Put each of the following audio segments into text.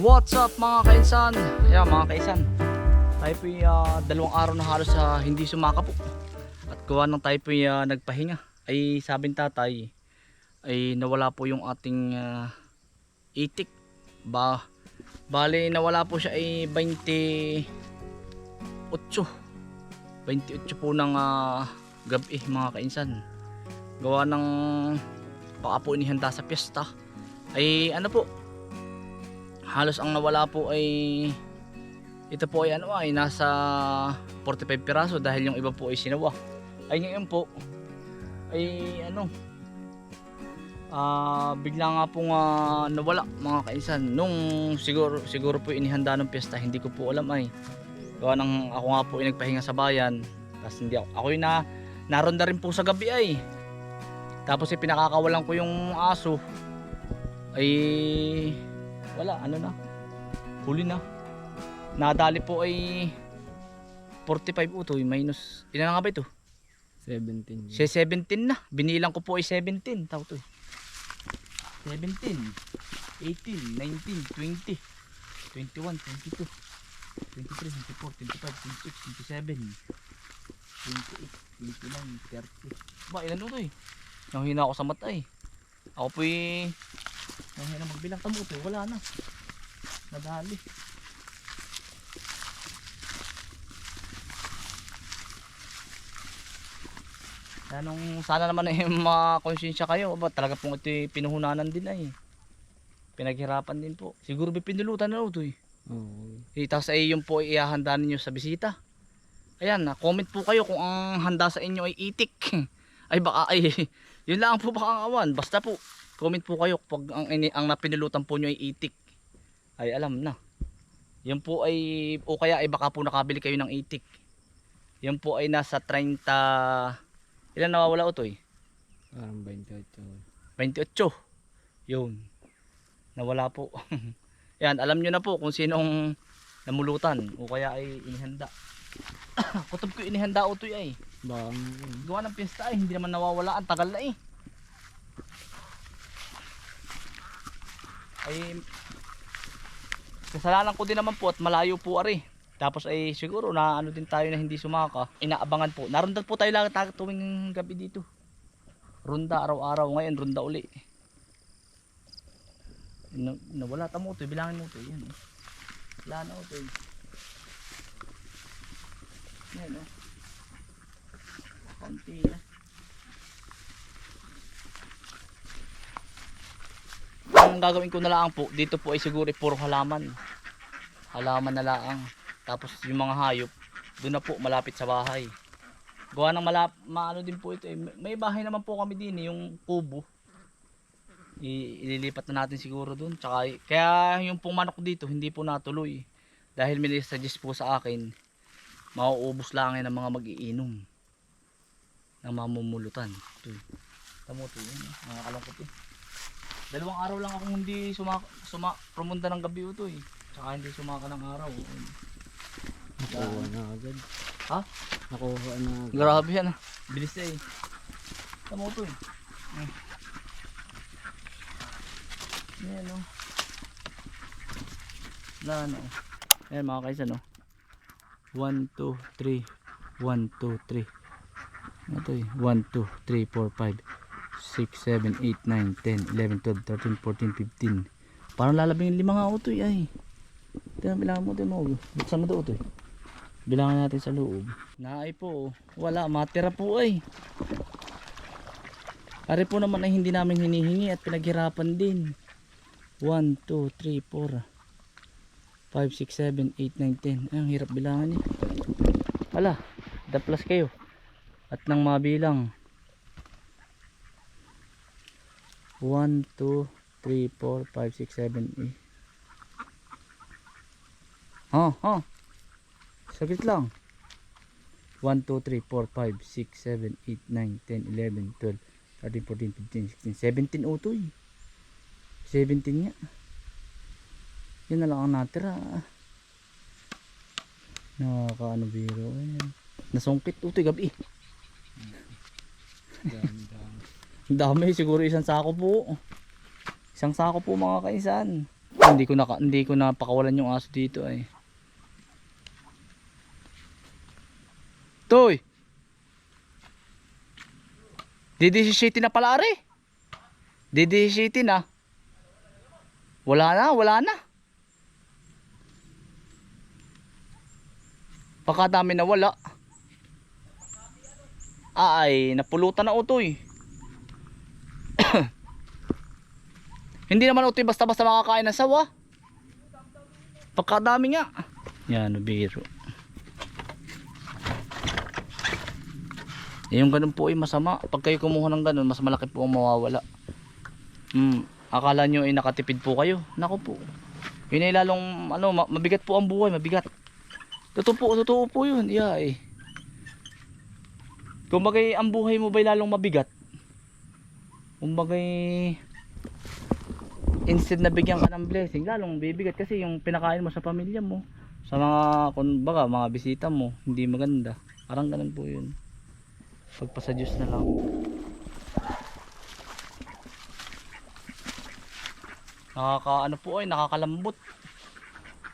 What's up mga kainsan? Ayan mga kainsan. Tayo po dalawang araw na halos sa hindi sumaka po. At gawa ng tayo po nagpahinga. Ay sabing tatay ay nawala po yung ating ah, itik. Ba bali nawala po siya ay 28. 28 po ng ah, gabi mga kainsan. Gawa ng baka po inihanda sa piyesta. Ay ano po halos ang nawala po ay ito po ay ano ay nasa 45 piraso dahil yung iba po ay sinawa. Ay ngayon po ay ano ah bigla nga po nga nawala mga kainsan nung siguro siguro po inihanda ng piyesta hindi ko po alam ay. Gawa ng ako nga po ay nagpahinga sa bayan tapos hindi ako ako yung na rin po sa gabi ay. Tapos ay pinakakawalan ko yung aso ay wala ano na? Huli na. Nadali po ay 45 utoy minus. Ilan na nga ba ito? 17. siya 17 na. Binilang ko po ay 17 tao to eh. 17 18 19 20 21 22 23 24 25 26 27 28 29 30 ba ilan utoy nahina ako sa mata eh. Ako po eh nahina magbilang tamo utoy wala na. Nadali. Anong sana naman ay makonsensya kayo ba talaga pong ito pinuhunanan din ay. Pinaghirapan din po. Siguro pinulutan na ito eh. Oo. eh, tapos ay yung po ay ihahanda ninyo sa bisita. Ayan na comment po kayo kung ang handa sa inyo ay itik. Ay baka ay yun lang po baka ang awan. Basta po comment po kayo pag ang, ang napinulutan po nyo ay itik. Ay alam na. Yan po ay o kaya ay baka po nakabili kayo ng itik. Yan po ay nasa 30 ilan nawawala ito eh? Parang 28. 28 yun. Nawala po. Yan alam nyo na po kung sinong namulutan o kaya ay inihanda. Kutob ko inihanda o ito ay Bang. gawa ng piyesta ay hindi naman nawawala. Ang tagal na eh ay kasalanan ko din naman po at malayo po ari tapos ay siguro na ano din tayo na hindi sumaka inaabangan po. Narundan po tayo lang ta- tuwing gabi dito. Runda araw-araw. Ngayon runda uli. Na, nawala tamo to bilangin mo to yan oh. wala na to yan oh. Konti na ang gagawin ko na lang po dito po ay siguro puro halaman. Halaman na lang. Tapos yung mga hayop doon na po malapit sa bahay. Gawa ng malap maano din po ito eh. may bahay naman po kami din eh, yung kubo. I- ililipat na natin siguro doon. Tsaka kaya yung pong manok dito hindi po natuloy. Dahil may suggest po sa akin mauubos lang ng mga magiinom. Ng mamumulutan. Ito. Tamo ito yun eh. mga kalangkot eh dalawang araw lang akong hindi suma, suma promunda ng gabi ito eh tsaka hindi sumaka ng araw Nakuha na agad. Ha? Nakuha na agad. grabe yan ah bilis na eh tamo ito eh Mm. Ayan o. Wala na o. Ayan mga kaisa no. 1, 2, 3. 1, 2, 3. Ano to eh? 1, 2, 3, 4, 5, 6, 7, 8, 9, 10, 11, 12, 13, 14, 15. Parang lalabing lima nga eh. Ay. Tingnan bilangan mo. Tingnan mo. Buksan mo to to eh. Bilangan natin sa loob. Naay po. Wala. Matira po ay. Ari po naman ay hindi namin hinihingi at pinaghirapan din. 1, 2, 3, 4, 5, 6, 7, 8, 9, 10. Ay, ang hirap bilangan niya. Hala, the plus kayo. At nang mabilang. 1, 2, 3, 4, 5, 6, 7, 8. Ha, ha. Saglit lang. 1, 2, 3, 4, 5, 6, 7, 8, 9, 10, 11, 12, 13, 14, 15, 16, 17 utoy. 17 nga. Yun na lang ang natira. Nakakaano biro. Ayan. Nasungkit utoy gabi. Dami, dami. Dami siguro isang sako po. Isang sako po mga kaisan. Hindi ko na hindi ko na pakawalan yung aso dito ay. Toy. Didi na pala are. Didi na. Wala na, wala na. Pagkadami na wala. Ah, ay, napulutan na utoy. Hindi naman utoy basta-basta makakain ng sawa. Pagkadami nga. Yan, biro. Eh, Yung ganun po ay masama. Pag kayo kumuha ng ganun, mas malaki po ang mawawala. Hmm, akala nyo ay nakatipid po kayo. Nako po. Yun ay lalong, ano, ma- mabigat po ang buhay, mabigat. Totoo po, totoo po yun. Yeah, eh. Kung bagay ang buhay mo ba'y lalong mabigat? Kung bagay instead na bigyan ka ng blessing, lalong bibigat kasi yung pinakain mo sa pamilya mo, sa mga, kung baga, mga bisita mo, hindi maganda. Parang ganun po yun. Pagpasa Diyos na lang. Nakaka ano po ay nakakalambot.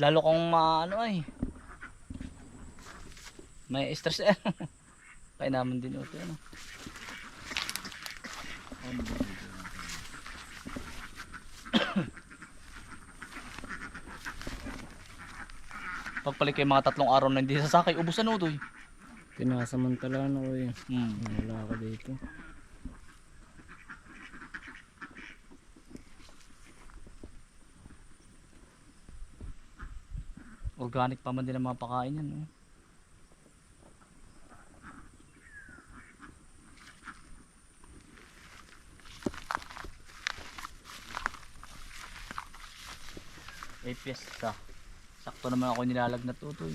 Lalo kung maano ay may stress eh. Kaya naman din ito ano. Pagpalik kayo mga tatlong araw na hindi sasakay, ubusan o to eh. Pinasamantalaan ako eh. Hmm. Wala ako dito. Organic pa man din ang mga pakain yan. No? Ay piyesta. Sakto naman ako nilalagnat utoy.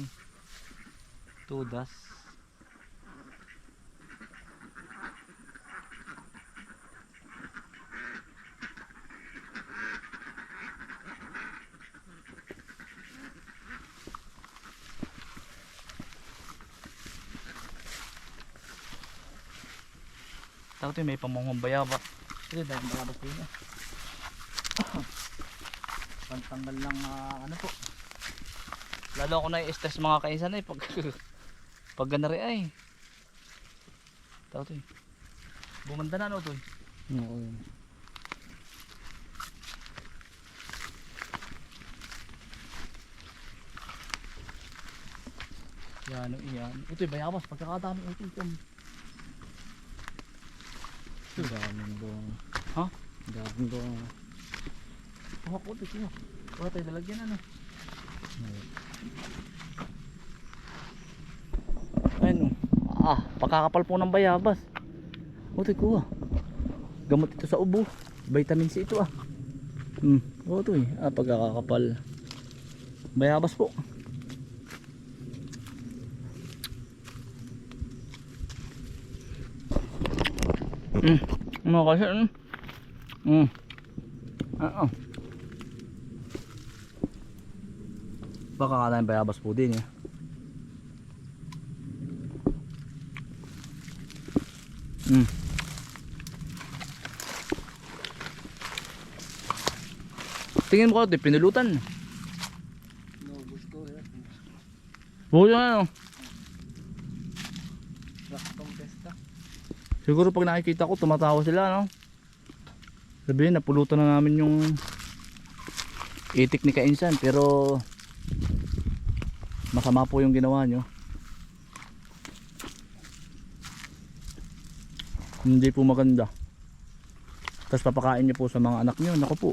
Tudas. Tao to may pamunghong bayaba. Ito dahil bayabas din niya. Pantanggal lang ah, ano po. Lalo ako na stress mga kainsan eh pag pag gana rin ay. Tao to eh. Bumanda na no to eh. Oo. Yan o iyan. Ito eh bayabas pagkakadami ito ito. Daming buong. Ha? Daming buong. Kuha ko ito. Wala tayo lalagyan ano. Ayun o. Ah, pagkakapal po ng bayabas. Ito kuha. Gamot ito sa ubo. Vitamin C ito ah. Hmm. Ito eh. Ah, pagkakakapal. Bayabas po. Hmm. Ano kasi? Hmm. Hmm. Ah, ah. Baka kala yung bayabas po din eh. Mm. Tingin mo ko, di pinulutan. Eh. Oo yan ano. Raktong testa. Siguro pag nakikita ko, tumatawa sila no. Sabihin, napulutan na namin yung itik ni Kainsan pero masama po yung ginawa nyo. Hindi po maganda. Tapos papakain nyo po sa mga anak nyo. Naku po.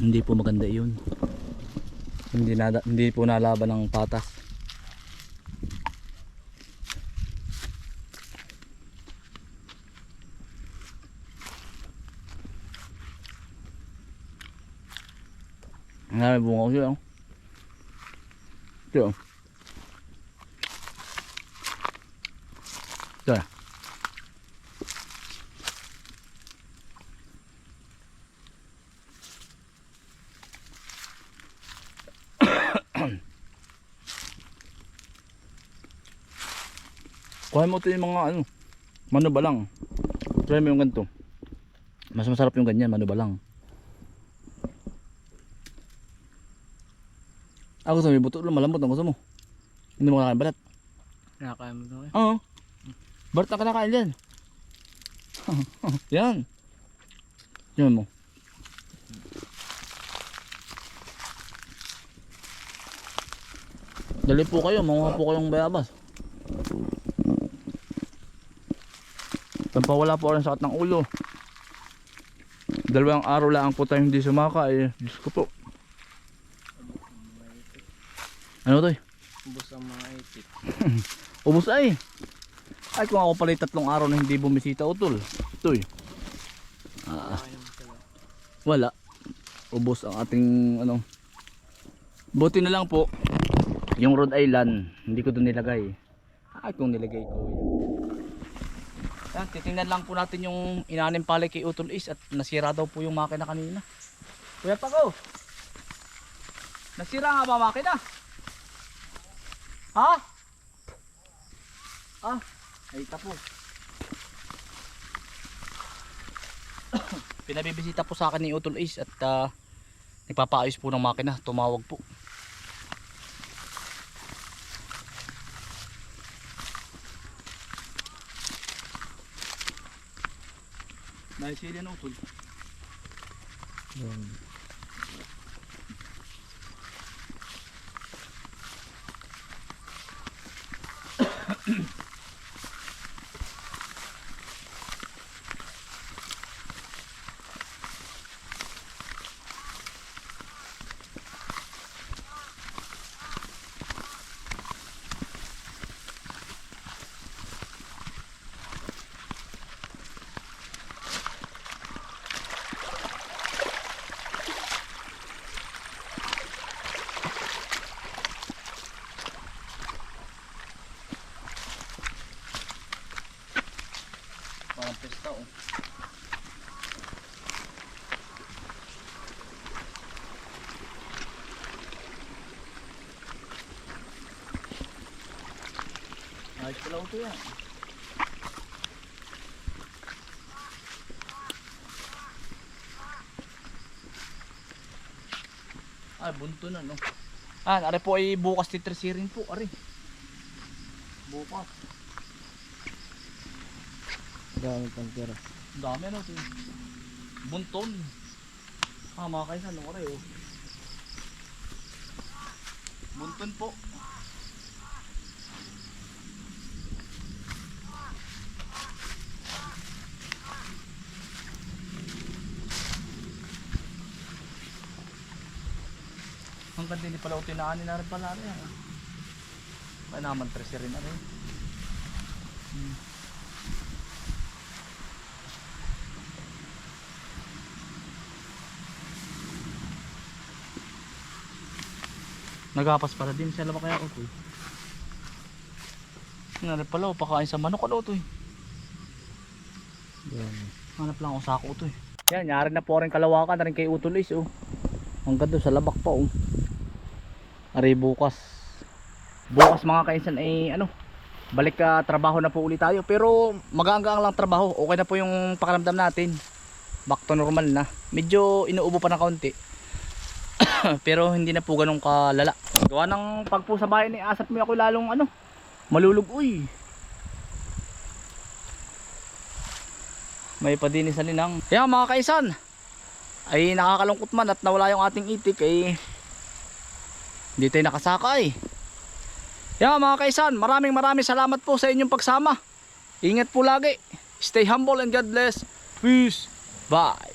Hindi po maganda yun. Hindi, nada, hindi po nalaban ng patas. Ko siya. oh. Ito. oh. Ito na. Kuha mo ito yung mga ano, mano ba lang. Try mo yung ganito. Mas masarap yung ganyan, mano gusto mo yung buto lang, malambot ang gusto mo. Hindi mo kakain balat. Nakakain mo to eh. Oo. Balat na kinakain yan. yan. Yan mo. Dali po kayo, mga po kayong bayabas. Pampawala po rin sakit ng ulo. Dalawang araw lang po tayo hindi sumaka eh. Diyos ko po. Ano to eh? Ubus ang mga itik. Ubus ay. Ay kung ako pala tatlong araw na hindi bumisita utol. Eh. Ah, wala. Ubus ang ating ano. Buti na lang po. Yung Rhode Island, hindi ko doon nilagay. Ay kung nilagay ko. Yan, titingnan lang po natin yung inanim pala kay Utol Is at nasira daw po yung makina kanina. Kuya Paco! Nasira nga ba makina? Ha? Ah, ay tapos. Pinabibisita po sa akin ni Utol Is at ah, nagpapaayos po ng makina. Tumawag po. Dahil sila na Utol. Yan. Parang pesta oh. Ayos pala ito yan. Ay, bunto na no. Ah, ari po ay bukas titresirin po, ari. Bukas. Dami pang tira. Ang dami ano ito. eh. Bunton. Ah, mga kaisan, ano kayo? Bunton po. Ang ganda ni pala utinaanin na rin pala rin. ah. Kaya naman pressure rin na rin. Hmm. Nagapas pala din siya kaya ko to. Nga pala, oh, pakain sa manok ano to eh. Hanap lang ako sako to eh. Yan, nyari na po rin kalawakan na rin kay Utulis oh. Hanggang doon sa labak pa oh. Ari bukas. Bukas mga kainsan ay ano, balik ka trabaho na po ulit tayo. Pero magaang lang trabaho. Okay na po yung pakiramdam natin. Back to normal na. Medyo inuubo pa ng kaunti. Pero hindi na po ganun kalala. Gawa ng pag po sa bahay ni Asap mo ako lalong ano, malulugoy. May padinis sa linang. Kaya mga kaisan, ay nakakalungkot man at nawala yung ating itik ay hindi tayo nakasakay. Kaya mga kaisan, maraming maraming salamat po sa inyong pagsama. Ingat po lagi. Stay humble and God bless. Peace. Bye.